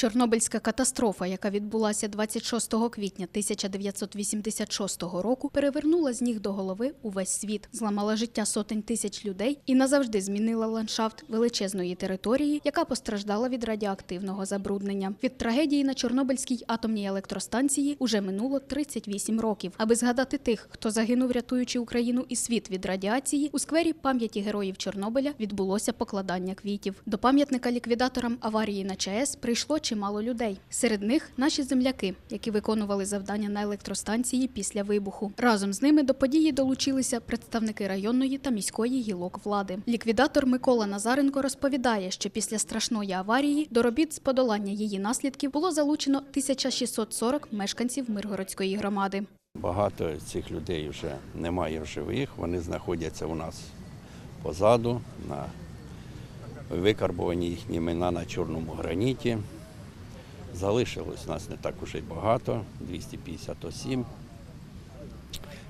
Чорнобильська катастрофа, яка відбулася 26 квітня 1986 року, перевернула з ніг до голови увесь світ, зламала життя сотень тисяч людей і назавжди змінила ландшафт величезної території, яка постраждала від радіоактивного забруднення. Від трагедії на Чорнобильській атомній електростанції уже минуло 38 років. Аби згадати тих, хто загинув, рятуючи Україну і світ від радіації, у сквері пам'яті героїв Чорнобиля відбулося покладання квітів. До пам'ятника ліквідаторам аварії на ЧАЕС прийшло чимало людей. Серед них наші земляки, які виконували завдання на електростанції після вибуху. Разом з ними до події долучилися представники районної та міської гілок влади. Ліквідатор Микола Назаренко розповідає, що після страшної аварії до робіт з подолання її наслідків було залучено 1640 мешканців Миргородської громади. Багато цих людей вже немає в живих, вони знаходяться у нас позаду, на викарбовані їхні імена на чорному граніті. Залишилось нас не так уже й багато, 250 осіб.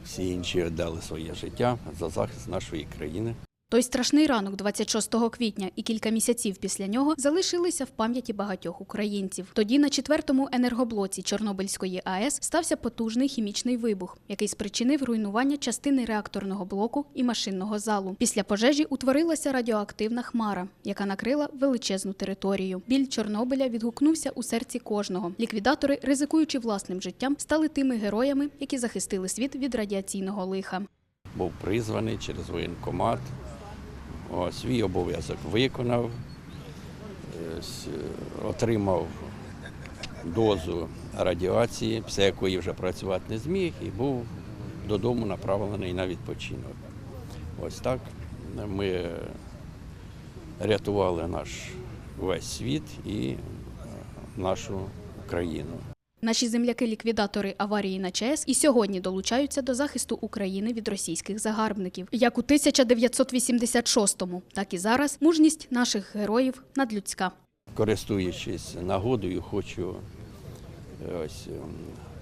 Всі інші віддали своє життя за захист нашої країни. Той страшний ранок 26 квітня і кілька місяців після нього залишилися в пам'яті багатьох українців. Тоді на четвертому енергоблоці Чорнобильської АЕС стався потужний хімічний вибух, який спричинив руйнування частини реакторного блоку і машинного залу. Після пожежі утворилася радіоактивна хмара, яка накрила величезну територію. Біль Чорнобиля відгукнувся у серці кожного. Ліквідатори, ризикуючи власним життям, стали тими героями, які захистили світ від радіаційного лиха. Був призваний через воєнкомат. О, свій обов'язок виконав, е, отримав дозу радіації, після якої вже працювати не зміг, і був додому направлений на відпочинок. Ось так ми рятували наш весь світ і е, нашу Україну. Наші земляки-ліквідатори аварії на ЧАЕС і сьогодні долучаються до захисту України від російських загарбників. Як у 1986-му, так і зараз мужність наших героїв надлюдська. Користуючись нагодою, хочу е, ось ем,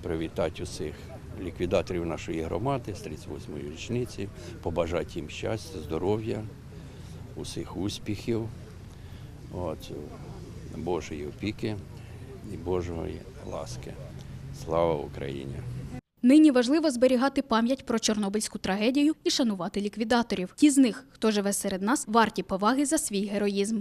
привітати усіх ліквідаторів нашої громади з 38-ї річниці, побажати їм щастя, здоров'я, усіх успіхів, от, Божої опіки і Божої ласки. Слава Україні! Нині важливо зберігати пам'ять про чорнобильську трагедію і шанувати ліквідаторів. Ті з них, хто живе серед нас, варті поваги за свій героїзм.